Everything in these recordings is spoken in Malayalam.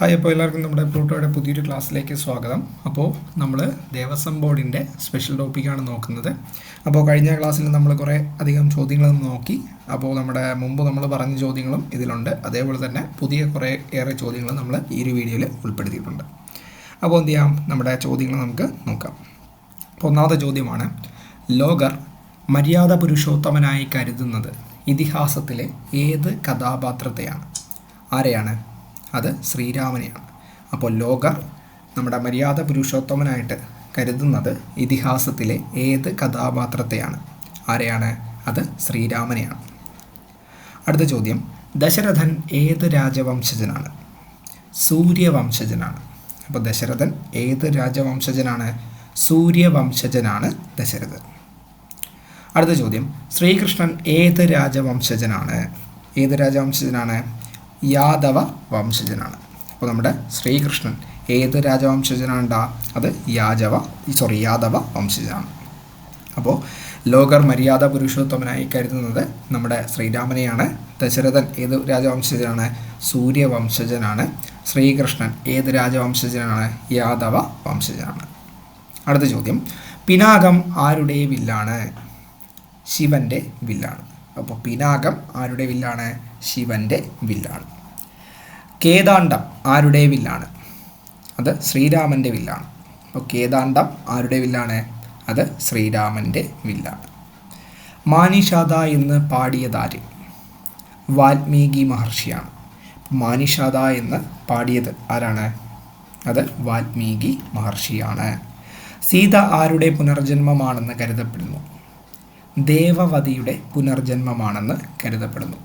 ഹായ് അപ്പോൾ എല്ലാവർക്കും നമ്മുടെ പ്ലൂട്ടോയുടെ പുതിയൊരു ക്ലാസ്സിലേക്ക് സ്വാഗതം. അപ്പോൾ നമ്മൾ ദേവസ്വം ബോർഡിന്റെ സ്പെഷ്യൽ ടോപ്പിക്കാണ് നോക്കുന്നത്. അപ്പോൾ കഴിഞ്ഞ ക്ലാസ്സിൽ നമ്മൾ കുറേ അധികം ചോദ്യങ്ങൾ നോക്കി. അപ്പോൾ നമ്മുടെ മുമ്പ് നമ്മൾ പറഞ്ഞ ചോദ്യങ്ങളും ഇതിലുണ്ട്. അതേപോലെ തന്നെ പുതിയ കുറേ ഏറെ ചോദ്യങ്ങൾ നമ്മൾ ഈ ഒരു വീഡിയോയിൽ ഉൾപ്പെടുത്തിയിട്ടുണ്ട്. അപ്പോൾ എന്ത് ചെയ്യാം? നമ്മുടെ ചോദ്യങ്ങൾ നമുക്ക് നോക്കാം. അപ്പോൾ ഒന്നാമത്തെ ചോദ്യമാണ് ലോകർ മര്യാദ പുരുഷോത്തമനായി കരുതുന്നത് ഇതിഹാസത്തിലെ ഏത് കഥാപാത്രത്തെയാണ്? ആരെയാണ്? അത് ശ്രീരാമനെയാണ്. അപ്പോൾ ലോക നമ്മുടെ മര്യാദ പുരുഷോത്തമനായിട്ട് കരുതുന്നത് ഇതിഹാസത്തിലെ ഏത് കഥാപാത്രത്തെയാണ്? ആരെയാണ്? അത് ശ്രീരാമനെയാണ്. അടുത്ത ചോദ്യം. ദശരഥൻ ഏത് രാജവംശജനാണ്? സൂര്യവംശജനാണ്. അപ്പോൾ ദശരഥൻ ഏത് രാജവംശജനാണ്? സൂര്യവംശജനാണ് ദശരഥൻ. അടുത്ത ചോദ്യം. ശ്രീകൃഷ്ണൻ ഏത് രാജവംശജനാണ്? ഏത് രാജവംശജനാണ്? യാദവ വംശജനാണ്. അപ്പോൾ നമ്മുടെ ശ്രീകൃഷ്ണൻ ഏത് രാജവംശജനാണ്ട? അത് യാജവ സോറി യാദവ വംശജനാണ്. അപ്പോൾ ലോകർ മര്യാദ പുരുഷോത്തമനായി കരുതുന്നത് നമ്മുടെ ശ്രീരാമനെയാണ്. ദശരഥൻ ഏത് രാജവംശജനാണ്? സൂര്യവംശജനാണ്. ശ്രീകൃഷ്ണൻ ഏത് രാജവംശജനാണ്? യാദവ വംശജനാണ്. അടുത്ത ചോദ്യം. പിനാകം ആരുടെ വില്ലാണ്? ശിവന്റെ വില്ലാണ്. അപ്പോൾ പിനാകം ആരുടെ വില്ലാണ്? ശിവന്റെ വില്ലാണ്. കേദാണ്ഡം ആരുടെ വില്ലാണ്? അത് ശ്രീരാമന്റെ വില്ലാണ്. അപ്പോൾ കേദാണ്ഡം ആരുടെ വില്ലാണ്? അത് ശ്രീരാമന്റെ വില്ലാണ്. മാനിഷാദ എന്ന് പാടിയതാര്? വാൽമീകി മഹർഷിയാണ്. മാനിഷാദ എന്ന് പാടിയത് ആരാണ്? അത് വാൽമീകി മഹർഷിയാണ്. സീത ആരുടെ പുനർജന്മമാണെന്ന് കരുതപ്പെടുന്നു. ദേവവതിയുടെ പുനർജന്മമാണെന്ന് കരുതപ്പെടുന്നു.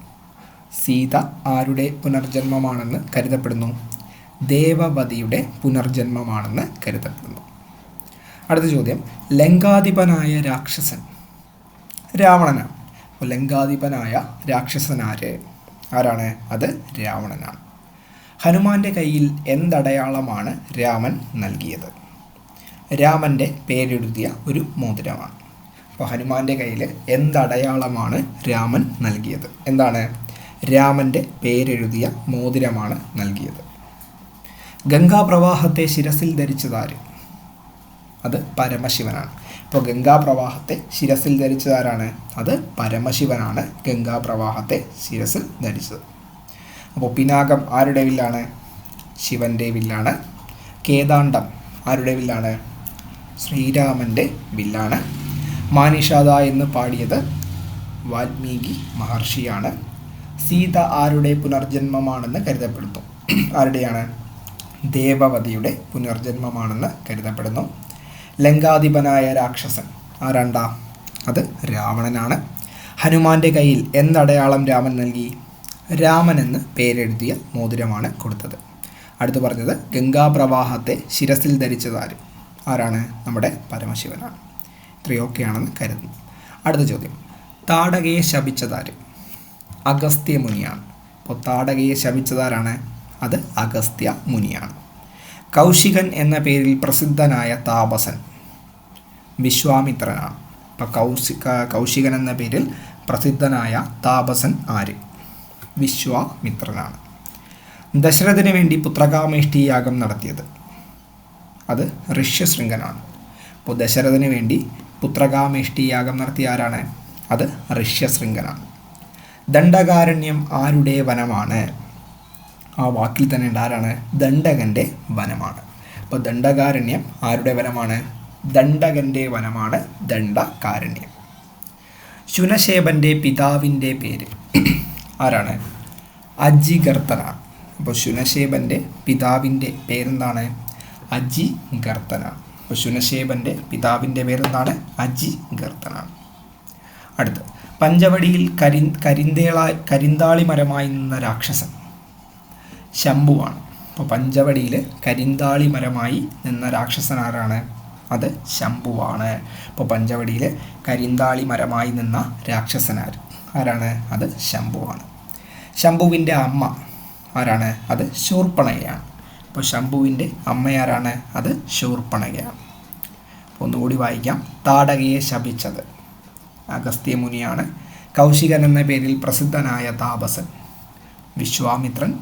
സീത ആരുടെ പുനർജന്മമാണെന്ന് കരുതപ്പെടുന്നു? ദേവവതിയുടെ പുനർജന്മമാണെന്ന് കരുതപ്പെടുന്നു. അടുത്ത ചോദ്യം. ലങ്കാധിപനായ രാക്ഷസൻ. രാവണനാണ്. ലങ്കാധിപനായ രാക്ഷസനാര് ആരാണ്? അത് രാവണനാണ്. ഹനുമാന്റെ കയ്യിൽ എന്തടയാളമാണ് രാമൻ നൽകിയത്? രാമന്റെ പേരെഴുതിയ ഒരു മോതിരമാണ്. അപ്പോൾ ഹനുമാന്റെ കയ്യിൽ എന്തടയാളമാണ് രാമൻ നൽകിയത്? എന്താണ്? രാമന്റെ പേരെഴുതിയ മോതിരമാണ് നൽകിയത്. ഗംഗാപ്രവാഹത്തെ ശിരസിൽ ധരിച്ചതാര്? അത് പരമശിവനാണ്. ഇപ്പോൾ ഗംഗാപ്രവാഹത്തെ ശിരസിൽ ധരിച്ചതാരാണ്? അത് പരമശിവനാണ് ഗംഗാപ്രവാഹത്തെ ശിരസിൽ ധരിച്ചത്. അപ്പോൾ പിനാകം ആരുടെ വില്ലാണ്? ശിവന്റെ വില്ലാണ്. കേദാണ്ഡം ആരുടെ വില്ലാണ്? ശ്രീരാമന്റെ വില്ലാണ്. മാനിഷാദ എന്ന് പാടിയത് വാൽമീകി മഹർഷിയാണ്. സീത ആരുടെ പുനർജന്മമാണെന്ന് കരുതപ്പെടുന്നു. ആരുടെയാണ്? ദേവവതിയുടെ പുനർജന്മമാണെന്ന് കരുതപ്പെടുന്നു. ലങ്കാധിപനായ രാക്ഷസൻ. ആരാണ്ടാ? അത് രാവണനാണ്. ഹനുമാന്റെ കയ്യിൽ എന്തടയാളം രാമൻ നൽകി? രാമൻ എന്ന് പേരെഴുതിയ മോതിരമാണ് കൊടുത്തത്. അടുത്തു പറഞ്ഞത് ഗംഗാപ്രവാഹത്തെ ശിരസിൽ ധരിച്ചതാരും? ആരാണ്? നമ്മുടെ പരമശിവനാണ്. ഇത്രയൊക്കെയാണെന്ന് കരുതുന്നു. അടുത്ത ചോദ്യം. താടകയെ ശപിച്ചതാര്? അഗസ്ത്യ മുനിയാണ്. അപ്പോൾ താടകയെ ശപിച്ചതാരാണ്? അത് അഗസ്ത്യ മുനിയാണ്. കൗശികൻ എന്ന പേരിൽ പ്രസിദ്ധനായ താപസൻ വിശ്വാമിത്രനാണ്. അപ്പോൾ കൗശി കൗശികൻ എന്ന പേരിൽ പ്രസിദ്ധനായ താപസൻ ആര്? വിശ്വാമിത്രനാണ്. ദശരഥന് വേണ്ടി പുത്രകാമേഷ്ടി യാഗം നടത്തിയത് അത് ഋഷ്യശൃംഗനാണ്. അപ്പോൾ ദശരഥന് വേണ്ടി പുത്രകാമേഷ്ടി യാഗം നടത്തിയ ആരാണ്? അത് ഋഷ്യശൃംഖല ദണ്ഡകാരണ്യം ആരുടെ വനമാണ്? ആ വാക്കിൽ തന്നെ ഉണ്ട്. ആരാണ്? ദണ്ഡകന്റെ വനമാണ്. അപ്പോൾ ദണ്ഡകാരണ്യം ആരുടെ വനമാണ്? ദണ്ഡകന്റെ വനമാണ് ദണ്ഡകാരണ്യം. ശുനശേബന്റെ പിതാവിന്റെ പേര്. ആരാണ്? അജിഗർത്തനാണ് അപ്പോൾ ശുനശേബന്റെ പിതാവിന്റെ പേരെന്താണ്? അജി പിതാവിന്റെ പിതാവിന്റെ പേരെന്താണ്? അജി ഗർത്തനാണ്. അടുത്ത് പഞ്ചവടിയിൽ കരി കരിന്തേള കരിന്താളി മരമായി നിന്ന രാക്ഷസൻ ശംഭുവാണ്. അപ്പോൾ പഞ്ചവടിയിൽ കരിന്താളി മരമായി നിന്ന രാക്ഷസൻ ആരാണ്? അത് ശംഭുവാണ്. അപ്പോൾ പഞ്ചവടിയിൽ കരിന്താളി മരമായി നിന്ന രാക്ഷസനാർ ആരാണ്? അത് ശംഭുവാണ്. ശംഭുവിന്റെ അമ്മ ആരാണ്? അത് ശൂർപ്പണകയാണ് അപ്പോൾ ശംഭുവിന്റെ അമ്മയാരാണ് അത്? ശൂർപ്പണകയാണ് അപ്പോൾ ഒന്നുകൂടി വായിക്കാം. താടകയെ ശപിച്ചത്. അഗസ്ത്യ മുനിയാണ്. കൗശികൻ എന്ന പേരിൽ പ്രസിദ്ധനായ താപസൻ. വിശ്വാമിത്രൻ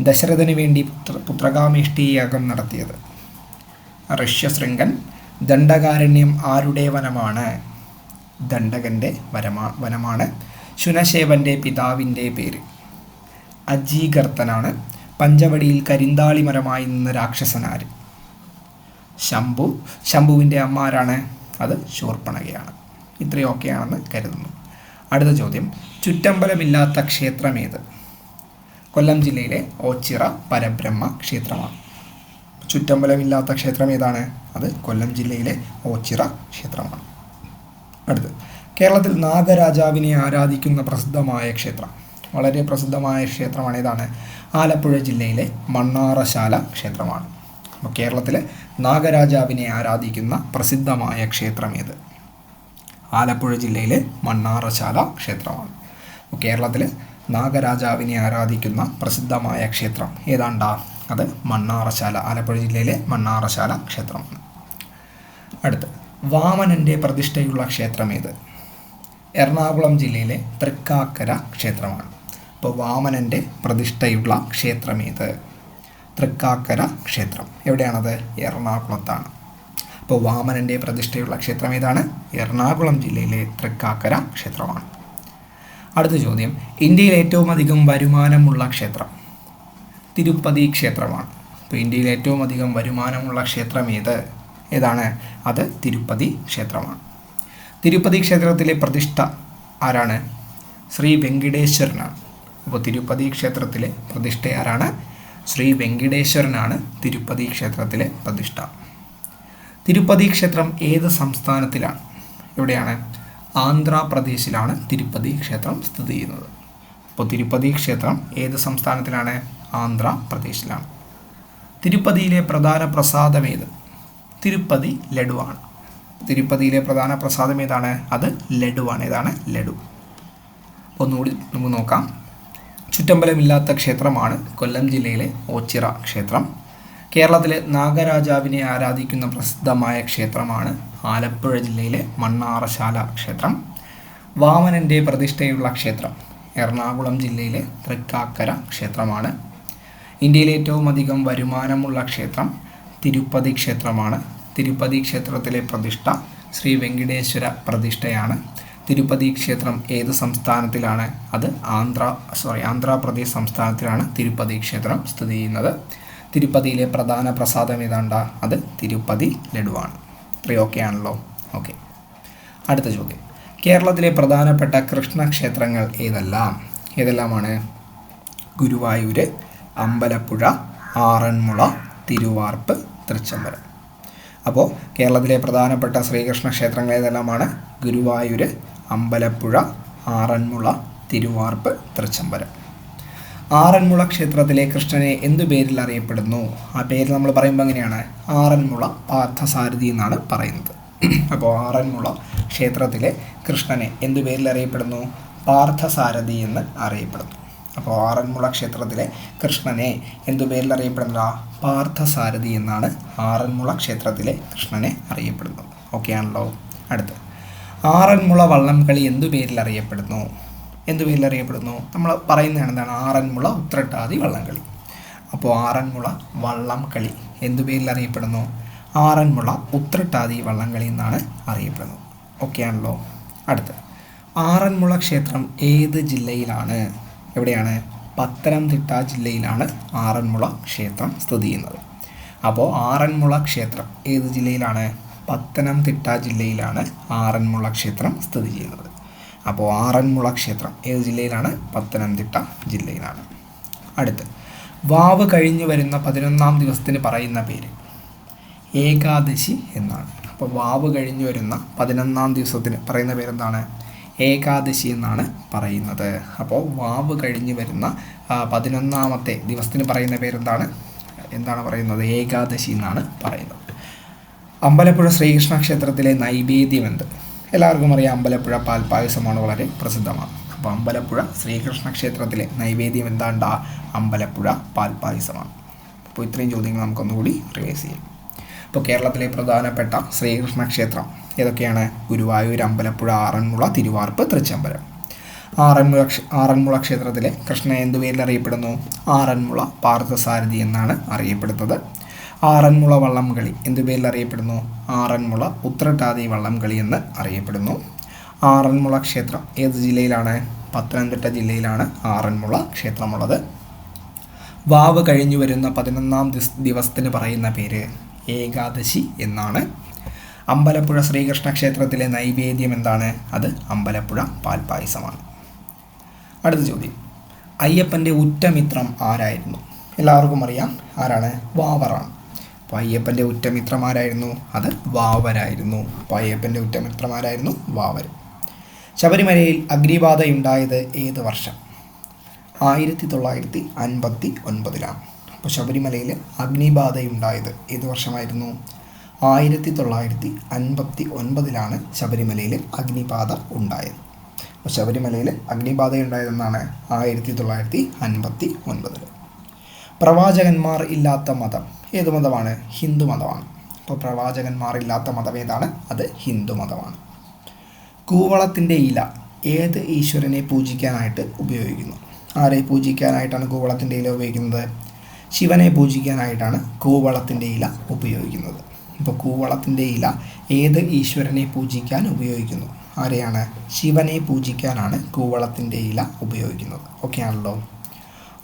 ദശരഥന് വേണ്ടി പുത്ര പുത്രകാമേഷ്ടി യാഗം നടത്തിയത്. ഋഷ്യശൃംഗൻ ദണ്ഡകാരണ്യം ആരുടെ വനമാണ്? ദണ്ഡകന്റെ വരമാ വനമാണ്. ശുനശേവന്റെ പിതാവിന്റെ പേര്. അജീകർത്തനാണ്. പഞ്ചവടിയിൽ കരിന്താളി മരമായി നിന്ന രാക്ഷസനാര്. ശംഭു ശംഭുവിന്റെ അമ്മ ആരാണ് അത് ശൂർപ്പണകയാണ്. ഇത്രയൊക്കെയാണെന്ന് കരുതുന്നു. അടുത്ത ചോദ്യം ചുറ്റമ്പലമില്ലാത്ത ക്ഷേത്രം ക്ഷേത്രമേത്? കൊല്ലം ജില്ലയിലെ ഓച്ചിറ പരബ്രഹ്മ ക്ഷേത്രമാണ്. ചുറ്റമ്പലമില്ലാത്ത ക്ഷേത്രം ഏതാണ് അത് കൊല്ലം ജില്ലയിലെ ഓച്ചിറ ക്ഷേത്രമാണ്. അടുത്ത് കേരളത്തിൽ നാഗരാജാവിനെ ആരാധിക്കുന്ന പ്രസിദ്ധമായ ക്ഷേത്രം? വളരെ പ്രസിദ്ധമായ ക്ഷേത്രമാണ് ഇതാണ് ആലപ്പുഴ ജില്ലയിലെ മണ്ണാറശാല ക്ഷേത്രമാണ്. അപ്പോൾ കേരളത്തിലെ നാഗരാജാവിനെ ആരാധിക്കുന്ന പ്രസിദ്ധമായ ക്ഷേത്രം ഏത്? ആലപ്പുഴ ജില്ലയിലെ മണ്ണാറശാല ക്ഷേത്രമാണ്. അപ്പോൾ കേരളത്തിലെ നാഗരാജാവിനെ ആരാധിക്കുന്ന പ്രസിദ്ധമായ ക്ഷേത്രം ഏതാണ്ടാ? അത് മണ്ണാറശാല ആലപ്പുഴ ജില്ലയിലെ മണ്ണാറശാല ക്ഷേത്രമാണ്. അടുത്ത് വാമനന്റെ പ്രതിഷ്ഠയുള്ള ക്ഷേത്രം ഏത്? എറണാകുളം ജില്ലയിലെ തൃക്കാക്കര ക്ഷേത്രമാണ്. അപ്പോൾ വാമനന്റെ പ്രതിഷ്ഠയുള്ള ക്ഷേത്രം ഏത് തൃക്കാക്കര ക്ഷേത്രം. എവിടെയാണത്? എറണാകുളത്താണ്. അപ്പോൾ വാമനന്റെ പ്രതിഷ്ഠയുള്ള ക്ഷേത്രം ഏതാണ് എറണാകുളം ജില്ലയിലെ തൃക്കാക്കര ക്ഷേത്രമാണ്. അടുത്ത ചോദ്യം. ഇന്ത്യയിൽ ഏറ്റവും അധികം വരുമാനമുള്ള ക്ഷേത്രം? തിരുപ്പതി ക്ഷേത്രമാണ്. അപ്പോൾ ഇന്ത്യയിൽ ഏറ്റവും അധികം വരുമാനമുള്ള ക്ഷേത്രം ഏത്? ഏതാണ്? അത് തിരുപ്പതി ക്ഷേത്രമാണ്. തിരുപ്പതി ക്ഷേത്രത്തിലെ പ്രതിഷ്ഠ ആരാണ്? ശ്രീ വെങ്കിടേശ്വരനാണ്. അപ്പോൾ തിരുപ്പതി ക്ഷേത്രത്തിലെ പ്രതിഷ്ഠ ആരാണ് ശ്രീ വെങ്കിടേശ്വരനാണ് തിരുപ്പതി ക്ഷേത്രത്തിലെ പ്രതിഷ്ഠ. തിരുപ്പതി ക്ഷേത്രം ഏത് സംസ്ഥാനത്തിലാണ്? എവിടെയാണ്? ആന്ധ്രാപ്രദേശിലാണ് തിരുപ്പതി ക്ഷേത്രം സ്ഥിതി ചെയ്യുന്നത്. അപ്പോൾ തിരുപ്പതി ക്ഷേത്രം ഏത് സംസ്ഥാനത്തിലാണ്? ആന്ധ്രാപ്രദേശിലാണ്. തിരുപ്പതിയിലെ പ്രധാന പ്രസാദം ഏത്? തിരുപ്പതി ലഡുവാണ്. തിരുപ്പതിയിലെ പ്രധാന പ്രസാദം ഏതാണ്? അത് ലഡുവാണ്. ഏതാണ്? ലഡു. ഒന്നുകൂടി നമുക്ക് നോക്കാം. ചുറ്റമ്പലമില്ലാത്ത ക്ഷേത്രമാണ് കൊല്ലം ജില്ലയിലെ ഓച്ചിറ ക്ഷേത്രം. കേരളത്തിലെ നാഗരാജാവിനെ ആരാധിക്കുന്ന പ്രസിദ്ധമായ ക്ഷേത്രമാണ് ആലപ്പുഴ ജില്ലയിലെ മണ്ണാറശാല ക്ഷേത്രം. വാമനന്റെ പ്രതിഷ്ഠയുള്ള ക്ഷേത്രം എറണാകുളം ജില്ലയിലെ തൃക്കാക്കര ക്ഷേത്രമാണ്. ഇന്ത്യയിലെ ഏറ്റവും അധികം വരുമാനമുള്ള ക്ഷേത്രം തിരുപ്പതി ക്ഷേത്രമാണ്. തിരുപ്പതി ക്ഷേത്രത്തിലെ പ്രതിഷ്ഠ ശ്രീ വെങ്കിടേശ്വര പ്രതിഷ്ഠയാണ്. തിരുപ്പതി ക്ഷേത്രം ഏത് സംസ്ഥാനത്തിലാണ്? അത് ആന്ധ്ര സോറി ആന്ധ്രാപ്രദേശ് സംസ്ഥാനത്തിലാണ് തിരുപ്പതി ക്ഷേത്രം സ്ഥിതി ചെയ്യുന്നത്. തിരുപ്പതിയിലെ പ്രധാന പ്രസാദം ഏതാണ്ട? അത് തിരുപ്പതി ലഡുവാണ്. ഇത്രയും ഓക്കെ ആണല്ലോ. ഓക്കെ അടുത്ത ചോദ്യം. കേരളത്തിലെ പ്രധാനപ്പെട്ട കൃഷ്ണക്ഷേത്രങ്ങൾ ഏതെല്ലാം? ഏതെല്ലാമാണ്? ഗുരുവായൂര് അമ്പലപ്പുഴ ആറന്മുള തിരുവാർപ്പ് തൃച്ചംബരം. അപ്പോൾ കേരളത്തിലെ പ്രധാനപ്പെട്ട ശ്രീകൃഷ്ണ ക്ഷേത്രങ്ങൾ ഏതെല്ലാമാണ്? ഗുരുവായൂർ അമ്പലപ്പുഴ ആറന്മുള തിരുവാർപ്പ് തൃച്ചംബരം. ആറന്മുള ക്ഷേത്രത്തിലെ കൃഷ്ണനെ എന്തു പേരിൽ അറിയപ്പെടുന്നു? ആ പേര് നമ്മൾ പറയുമ്പോൾ എങ്ങനെയാണ്? ആറന്മുള പാർത്ഥസാരഥി എന്നാണ് പറയുന്നത്. അപ്പോൾ ആറന്മുള ക്ഷേത്രത്തിലെ കൃഷ്ണനെ എന്തു പേരിൽ അറിയപ്പെടുന്നു? പാർത്ഥസാരഥി എന്ന് അറിയപ്പെടുന്നു. അപ്പോൾ ആറന്മുള ക്ഷേത്രത്തിലെ കൃഷ്ണനെ എന്തു പേരിൽ അറിയപ്പെടുന്ന പാർത്ഥസാരഥി എന്നാണ് ആറന്മുള ക്ഷേത്രത്തിലെ കൃഷ്ണനെ അറിയപ്പെടുന്നത്. ഓക്കെ ആണല്ലോ. അടുത്ത്. ആറന്മുള വള്ളംകളി എന്തു പേരിൽ അറിയപ്പെടുന്നു? എന്തു പേരിൽ അറിയപ്പെടുന്നു? നമ്മൾ പറയുന്നതാണ് എന്താണ്? ആറന്മുള ഉത്രട്ടാതി വള്ളംകളി അപ്പോൾ ആറന്മുള വള്ളംകളി എന്തു പേരിൽ അറിയപ്പെടുന്നു? ആറന്മുള ഉത്രട്ടാതി വള്ളംകളി എന്നാണ് അറിയപ്പെടുന്നത്. ഓക്കെ ആണല്ലോ. അടുത്ത്. ആറന്മുള ക്ഷേത്രം ഏത് ജില്ലയിലാണ്? എവിടെയാണ്? പത്തനംതിട്ട ജില്ലയിലാണ് ആറന്മുള ക്ഷേത്രം സ്ഥിതി ചെയ്യുന്നത്. അപ്പോൾ ആറന്മുള ക്ഷേത്രം ഏത് ജില്ലയിലാണ്? പത്തനംതിട്ട ജില്ലയിലാണ് ആറന്മുള ക്ഷേത്രം സ്ഥിതി ചെയ്യുന്നത്. അപ്പോൾ ആറന്മുള ക്ഷേത്രം ഏത് ജില്ലയിലാണ്? പത്തനംതിട്ട ജില്ലയിലാണ്. അടുത്ത്. വാവ് കഴിഞ്ഞു വരുന്ന പതിനൊന്നാം ദിവസത്തിന് പറയുന്ന പേര് ഏകാദശി എന്നാണ്. അപ്പോൾ വാവ് കഴിഞ്ഞു വരുന്ന പതിനൊന്നാം ദിവസത്തിന് പറയുന്ന പേരെന്താണ്? ഏകാദശി എന്നാണ് പറയുന്നത്. അപ്പോൾ വാവ് കഴിഞ്ഞു വരുന്ന പതിനൊന്നാമത്തെ ദിവസത്തിന് പറയുന്ന പേരെന്താണ്? എന്താണ് പറയുന്നത്? ഏകാദശി എന്നാണ് പറയുന്നത്. അമ്പലപ്പുഴ ശ്രീകൃഷ്ണ ക്ഷേത്രത്തിലെ നൈവേദ്യം എന്ത് എല്ലാവർക്കും അറിയാം അമ്പലപ്പുഴ പാൽപ്പായസമാണ് വളരെ പ്രസിദ്ധമാണ്. അപ്പോൾ അമ്പലപ്പുഴ ശ്രീകൃഷ്ണ ക്ഷേത്രത്തിലെ നൈവേദ്യം എന്താണ്ട അമ്പലപ്പുഴ പാൽപ്പായസമാണ് അപ്പോൾ ഇത്രയും ചോദ്യങ്ങൾ നമുക്കൊന്നുകൂടി റിവൈസ് ചെയ്യാം. ഇപ്പോൾ കേരളത്തിലെ പ്രധാനപ്പെട്ട ശ്രീകൃഷ്ണ ക്ഷേത്രം ഏതൊക്കെയാണ്? ഗുരുവായൂർ അമ്പലപ്പുഴ ആറന്മുള തിരുവാർപ്പ് തൃച്ചംബരം. ആറന്മുള ആറന്മുള ക്ഷേത്രത്തിലെ കൃഷ്ണൻ എന്തു പേരിൽ അറിയപ്പെടുന്നു? ആറന്മുള പാർത്ഥസാരഥി എന്നാണ് അറിയപ്പെടുന്നത്. ആറന്മുള വള്ളംകളി എന്തു പേരിൽ അറിയപ്പെടുന്നു? ആറന്മുള ഉത്രട്ടാതി വള്ളംകളി എന്ന് അറിയപ്പെടുന്നു. ആറന്മുള ക്ഷേത്രം ഏത് ജില്ലയിലാണ്? പത്തനംതിട്ട ജില്ലയിലാണ് ആറന്മുള ക്ഷേത്രമുള്ളത്. വാവ് കഴിഞ്ഞു വരുന്ന പതിനൊന്നാം ദിവസത്തിന് പറയുന്ന പേര് ഏകാദശി എന്നാണ്. അമ്പലപ്പുഴ ശ്രീകൃഷ്ണ ക്ഷേത്രത്തിലെ നൈവേദ്യം എന്താണ്? അത് അമ്പലപ്പുഴ പാൽപ്പായസമാണ് അടുത്ത ചോദ്യം. അയ്യപ്പന്റെ ഉറ്റമിത്രം ആരായിരുന്നു? എല്ലാവർക്കും അറിയാം ആരാണ്? വാവറാണ്. അപ്പോൾ അയ്യപ്പന്റെ ഉറ്റമിത്രം അത് വാവരായിരുന്നു. പയ്യപ്പന്റെ ഉറ്റമിത്രമാരായിരുന്നു വാവർ. ശബരിമലയിൽ അഗ്നിബാധയുണ്ടായത് ഏത് വർഷം? ആയിരത്തി തൊള്ളായിരത്തി അൻപത്തി ഒൻപതിലാണ് അപ്പോൾ ശബരിമലയിൽ അഗ്നിബാധയുണ്ടായത് ഏത് വർഷമായിരുന്നു? ആയിരത്തി തൊള്ളായിരത്തി അൻപത്തി ഒൻപതിലാണ് ശബരിമലയിൽ അഗ്നിബാധ ഉണ്ടായത്. അപ്പോൾ ശബരിമലയിൽ അഗ്നിബാധയുണ്ടായതെന്നാണ് ആയിരത്തി തൊള്ളായിരത്തി അൻപത്തി ഒൻപതിൽ പ്രവാചകന്മാർ ഇല്ലാത്ത മതം. ഏത് മതമാണ്? ഹിന്ദു മതമാണ്. അപ്പോൾ പ്രവാചകന്മാരില്ലാത്ത മതം ഏതാണ്? അത് ഹിന്ദു മതമാണ്. കൂവളത്തിന്റെ ഇല ഏത് ഈശ്വരനെ പൂജിക്കാനായിട്ട് ഉപയോഗിക്കുന്നു? ആരെ പൂജിക്കാനായിട്ടാണ് കൂവളത്തിന്റെ ഇല ഉപയോഗിക്കുന്നത്? ശിവനെ പൂജിക്കാനായിട്ടാണ് കൂവളത്തിന്റെ ഇല ഉപയോഗിക്കുന്നത്. ഇപ്പോൾ കൂവളത്തിന്റെ ഇല ഏത് ഈശ്വരനെ പൂജിക്കാൻ ഉപയോഗിക്കുന്നു? ആരെയാണ്? ശിവനെ പൂജിക്കാനാണ് കൂവളത്തിന്റെ ഇല ഉപയോഗിക്കുന്നത്. ഓക്കെ ആണല്ലോ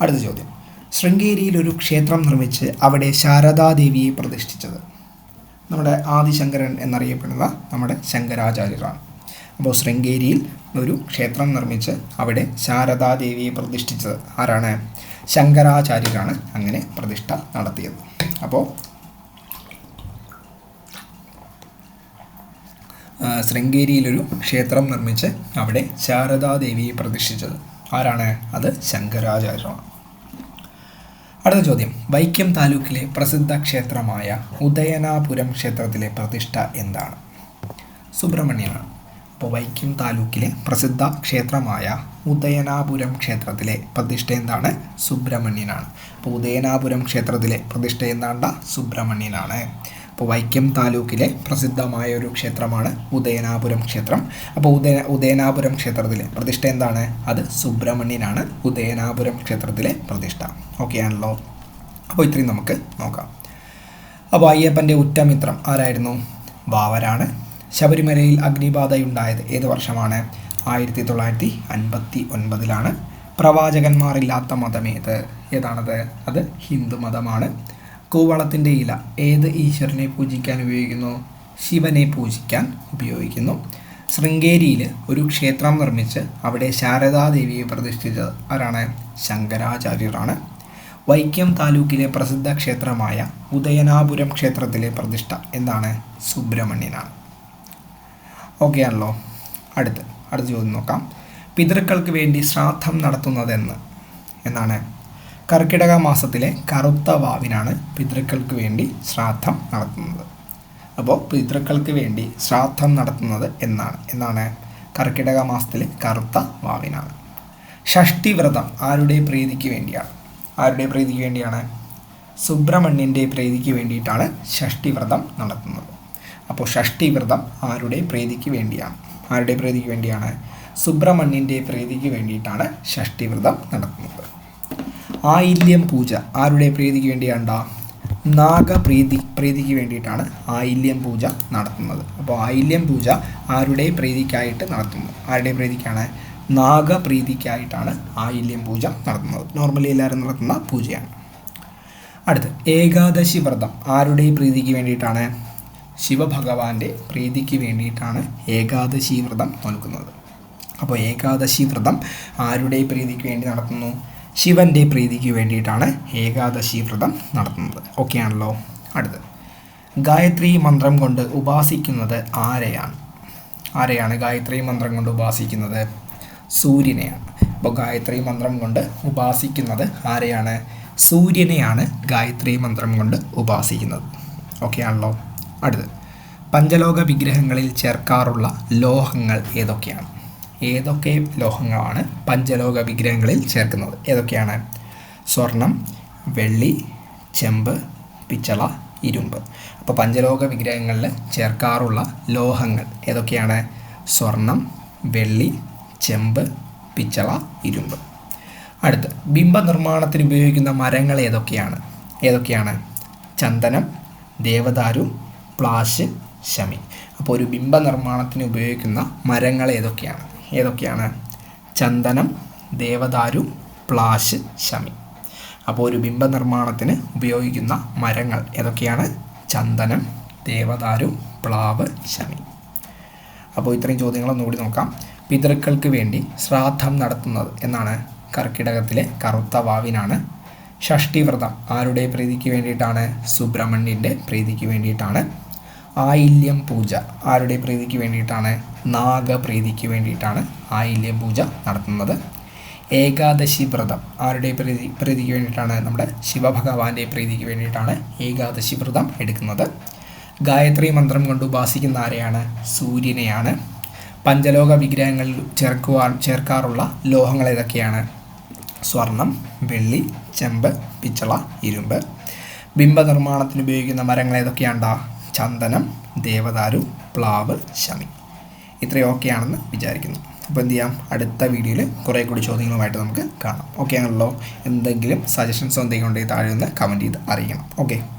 അടുത്ത ചോദ്യം. ശൃംഗേരിയിൽ ഒരു ക്ഷേത്രം നിർമ്മിച്ച് അവിടെ ശാരദാദേവിയെ പ്രതിഷ്ഠിച്ചത്. നമ്മുടെ ആദിശങ്കരൻ എന്നറിയപ്പെടുന്ന നമ്മുടെ ശങ്കരാചാര്യരാണ്. അപ്പോൾ ശൃംഗേരിയിൽ ഒരു ക്ഷേത്രം നിർമ്മിച്ച് അവിടെ ശാരദാദേവിയെ പ്രതിഷ്ഠിച്ചത് ആരാണ്? ശങ്കരാചാര്യരാണ് അങ്ങനെ പ്രതിഷ്ഠ നടത്തിയത്. അപ്പോൾ ശൃംഗേരിയിലൊരു ക്ഷേത്രം നിർമ്മിച്ച് അവിടെ ശാരദാദേവിയെ പ്രതിഷ്ഠിച്ചത് ആരാണ്? അത് ശങ്കരാചാര്യരാണ്. അടുത്ത ചോദ്യം. വൈക്കം താലൂക്കിലെ പ്രസിദ്ധ ക്ഷേത്രമായ ഉദയനാപുരം ക്ഷേത്രത്തിലെ പ്രതിഷ്ഠ എന്താണ്? സുബ്രഹ്മണ്യനാണ്. അപ്പോൾ വൈക്കം താലൂക്കിലെ പ്രസിദ്ധ ക്ഷേത്രമായ ഉദയനാപുരം ക്ഷേത്രത്തിലെ പ്രതിഷ്ഠ എന്താണ്? സുബ്രഹ്മണ്യനാണ്. അപ്പോൾ ഉദയനാപുരം ക്ഷേത്രത്തിലെ പ്രതിഷ്ഠ എന്താണ്ട? സുബ്രഹ്മണ്യനാണ്. അപ്പോൾ വൈക്കം താലൂക്കിലെ പ്രസിദ്ധമായ ഒരു ക്ഷേത്രമാണ് ഉദയനാപുരം ക്ഷേത്രം. അപ്പോൾ ഉദയ ഉദയനാപുരം ക്ഷേത്രത്തിലെ പ്രതിഷ്ഠ എന്താണ്? അത് സുബ്രഹ്മണ്യനാണ് ഉദയനാപുരം ക്ഷേത്രത്തിലെ പ്രതിഷ്ഠ. ഓക്കെ ആണല്ലോ. അപ്പോൾ ഇത്രയും നമുക്ക് നോക്കാം. അപ്പോൾ അയ്യപ്പന്റെ ഉറ്റമിത്രം ആരായിരുന്നു? ബാവരാണ് ശബരിമലയിൽ അഗ്നിബാധയുണ്ടായത് ഏത് വർഷമാണ്? ആയിരത്തി തൊള്ളായിരത്തി അൻപത്തി ഒൻപതിലാണ് പ്രവാചകന്മാരില്ലാത്ത മതമേത്? ഏതാണത്? അത് ഹിന്ദു മതമാണ്. കൂവളത്തിന്റെ ഇല ഏത് ഈശ്വരനെ പൂജിക്കാൻ ഉപയോഗിക്കുന്നു? ശിവനെ പൂജിക്കാൻ ഉപയോഗിക്കുന്നു. ശൃംഗേരിയിൽ ഒരു ക്ഷേത്രം നിർമ്മിച്ച് അവിടെ ശാരദാദേവിയെ പ്രതിഷ്ഠിച്ചത് ആരാണ്? ശങ്കരാചാര്യരാണ്. വൈക്കം താലൂക്കിലെ പ്രസിദ്ധ ക്ഷേത്രമായ ഉദയനാപുരം ക്ഷേത്രത്തിലെ പ്രതിഷ്ഠ എന്താണ്? സുബ്രഹ്മണ്യനാണ്. ഓക്കെ ആണല്ലോ. അടുത്ത് അടുത്ത ചോദ്യം നോക്കാം. പിതൃക്കൾക്ക് വേണ്ടി ശ്രാദ്ധം നടത്തുന്നതെന്ന് എന്നാണ് കർക്കിടക മാസത്തിലെ കറുത്ത വാവിനാണ് പിതൃക്കൾക്ക് വേണ്ടി ശ്രാദ്ധം നടത്തുന്നത്. അപ്പോൾ പിതൃക്കൾക്ക് വേണ്ടി ശ്രാദ്ധം നടത്തുന്നത് എന്നാണ്. എന്നാണ് കർക്കിടക മാസത്തിലെ കറുത്ത വാവിനാണ്. ഷഷ്ടി വ്രതം ആരുടെ പ്രീതിക്ക് വേണ്ടിയാണ്? ആരുടെ പ്രീതിക്ക് വേണ്ടിയാണ്? സുബ്രഹ്മണ്യന്റെ പ്രീതിക്ക് വേണ്ടിയിട്ടാണ് ഷഷ്ടി വ്രതം നടത്തുന്നത്. അപ്പോൾ ഷഷ്ടി വ്രതം ആരുടെ പ്രീതിക്ക് വേണ്ടിയാണ്? ആരുടെ പ്രീതിക്ക് വേണ്ടിയാണ്? സുബ്രഹ്മണ്യന്റെ പ്രീതിക്ക് വേണ്ടിയിട്ടാണ് ഷഷ്ടി വ്രതം നടത്തുന്നത്. ആയില്യം പൂജ. ആരുടെ പ്രീതിക്ക് വേണ്ടിയാണ്ടാ? നാഗപ്രീതി പ്രീതിക്ക് വേണ്ടിയിട്ടാണ് ആയില്യം പൂജ നടത്തുന്നത്. അപ്പോൾ ആയില്യം പൂജ ആരുടെ പ്രീതിക്കായിട്ട് നടത്തുന്നു? ആരുടെ പ്രീതിക്കാണ്? നാഗപ്രീതിക്കായിട്ടാണ് ആയില്യം പൂജ നടത്തുന്നത്. നോർമലി എല്ലാവരും നടത്തുന്ന പൂജയാണ്. അടുത്ത് ഏകാദശി വ്രതം ആരുടെ പ്രീതിക്ക് വേണ്ടിയിട്ടാണ്? ശിവഭഗവാന്റെ പ്രീതിക്ക് വേണ്ടിയിട്ടാണ് ഏകാദശി വ്രതം നൽകുന്നത്. അപ്പോൾ ഏകാദശി വ്രതം ആരുടെ പ്രീതിക്ക് വേണ്ടി നടത്തുന്നു? ശിവന്റെ പ്രീതിക്ക് വേണ്ടിയിട്ടാണ് ഏകാദശി വ്രതം നടത്തുന്നത്. ഓക്കെ ആണല്ലോ. അടുത്ത് ഗായത്രി മന്ത്രം കൊണ്ട് ഉപാസിക്കുന്നത് ആരെയാണ്? ആരെയാണ് ഗായത്രി മന്ത്രം കൊണ്ട് ഉപാസിക്കുന്നത്? സൂര്യനെയാണ്. അപ്പോൾ ഗായത്രി മന്ത്രം കൊണ്ട് ഉപാസിക്കുന്നത് ആരെയാണ്? സൂര്യനെയാണ് ഗായത്രി മന്ത്രം കൊണ്ട് ഉപാസിക്കുന്നത്. ഓക്കെ ആണല്ലോ. അടുത്ത് പഞ്ചലോക വിഗ്രഹങ്ങളിൽ ചേർക്കാറുള്ള ലോഹങ്ങൾ ഏതൊക്കെയാണ്? ഏതൊക്കെ ലോഹങ്ങളാണ് പഞ്ചലോക വിഗ്രഹങ്ങളിൽ ചേർക്കുന്നത്? ഏതൊക്കെയാണ്? സ്വർണം വെള്ളി ചെമ്പ് പിച്ചള ഇരുമ്പ്. അപ്പോൾ പഞ്ചലോക വിഗ്രഹങ്ങളിൽ ചേർക്കാറുള്ള ലോഹങ്ങൾ ഏതൊക്കെയാണ്? സ്വർണം വെള്ളി ചെമ്പ് പിച്ചള ഇരുമ്പ്. അടുത്ത് ബിംബ നിർമ്മാണത്തിന് ഉപയോഗിക്കുന്ന മരങ്ങൾ ഏതൊക്കെയാണ്? ഏതൊക്കെയാണ്? ചന്ദനം ദേവദാരു പ്ലാശ് ശമി. അപ്പോൾ ഒരു ബിംബ നിർമ്മാണത്തിന് ഉപയോഗിക്കുന്ന മരങ്ങൾ ഏതൊക്കെയാണ്? ഏതൊക്കെയാണ്? ചന്ദനം ദേവദാരു പ്ലാശ് ശമി. അപ്പോൾ ഒരു ബിംബ നിർമ്മാണത്തിന് ഉപയോഗിക്കുന്ന മരങ്ങൾ ഏതൊക്കെയാണ്? ചന്ദനം ദേവദാരു പ്ലാവ് ശമി. അപ്പോൾ ഇത്രയും ചോദ്യങ്ങളൊന്നും കൂടി നോക്കാം. പിതൃക്കൾക്ക് വേണ്ടി ശ്രാദ്ധം നടത്തുന്നത് എന്നാണ് കർക്കിടകത്തിലെ കറുത്ത വാവിനാണ്. ഷഷ്ടിവ്രതം ആരുടെ പ്രീതിക്ക് വേണ്ടിയിട്ടാണ്? സുബ്രഹ്മണ്യന്റെ പ്രീതിക്ക് വേണ്ടിയിട്ടാണ്. ആയില്യം പൂജ ആരുടെ പ്രീതിക്ക് വേണ്ടിയിട്ടാണ്? നാഗപ്രീതിക്ക് വേണ്ടിയിട്ടാണ് ആയില്യ പൂജ നടത്തുന്നത്. ഏകാദശി വ്രതം. ആരുടെ പ്രീതി പ്രീതിക്ക് വേണ്ടിയിട്ടാണ്? നമ്മുടെ ശിവഭഗവാന്റെ പ്രീതിക്ക് വേണ്ടിയിട്ടാണ് ഏകാദശി വ്രതം എടുക്കുന്നത്. ഗായത്രി മന്ത്രം കൊണ്ട് ഉപാസിക്കുന്ന ആരെയാണ്? സൂര്യനെയാണ്. പഞ്ചലോക വിഗ്രഹങ്ങളിൽ ചേർക്കുവാൻ ചേർക്കാറുള്ള ലോഹങ്ങൾ ഏതൊക്കെയാണ്? സ്വർണം വെള്ളി ചെമ്പ് പിച്ചള ഇരുമ്പ്. ബിംബ നിർമ്മാണത്തിന് ഉപയോഗിക്കുന്ന മരങ്ങൾ ഏതൊക്കെയാണ്ടാ? ചന്ദനം ദേവദാരു പ്ലാവ് ശമി. ഇത്രയും ഓക്കെ ആണെന്ന് വിചാരിക്കുന്നു. അപ്പോൾ എന്ത് ചെയ്യാം? അടുത്ത വീഡിയോയിൽ കുറേ കൂടി ചോദ്യങ്ങളുമായിട്ട് നമുക്ക് കാണാം. ഓക്കെ ആണല്ലോ? എന്തെങ്കിലും സജഷൻസോ എന്തെങ്കിലും ഉണ്ടെങ്കിൽ താഴെ ഒന്ന് കമന്റ് ചെയ്ത് അറിയിക്കണം. ഓക്കെ